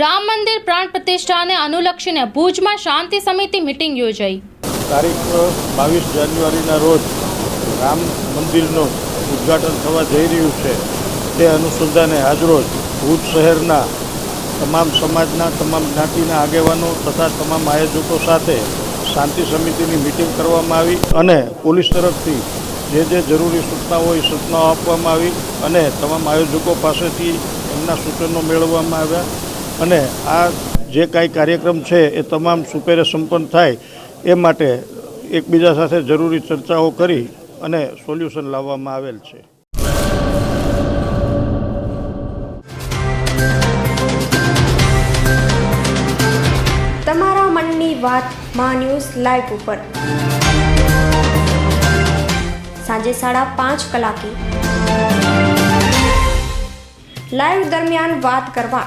રામ મંદિર પ્રાણ પ્રતિષ્ઠાને અનુલક્ષીને ભુજમાં શાંતિ સમિતિ મિટિંગ યોજાઈ. તારીખ બાવીસ જાન્યુઆરીના રોજ રામ મંદિરનું ઉદ્ઘાટન થવા જઈ રહ્યું છે. તે અનુસંધાને આજરોજ ભુજ શહેરના તમામ સમાજના, તમામ જ્ઞાતિના આગેવાનો તથા તમામ આયોજકો સાથે શાંતિ સમિતિની મિટિંગ કરવામાં આવી અને પોલીસ તરફથી જે જે જરૂરી સૂચનાઓ એ સૂચનાઓ આપવામાં આવી અને તમામ આયોજકો પાસેથી એમના સૂચનો મેળવવામાં આવ્યા. અને આ જે કાંઈ કાર્યક્રમ છે એ તમામ સુપેરે સંપન્ન થાય એ માટે એકબીજા સાથે જરૂરી ચર્ચાઓ કરી અને સોલ્યુશન લાવવામાં આવેલ છે. તમારા મનની વાત મા ન્યૂઝ લાઈવ ઉપર. સાંજે સાડા પાંચ કલાકે. લાઈવ દરમિયાન વાત કરવા.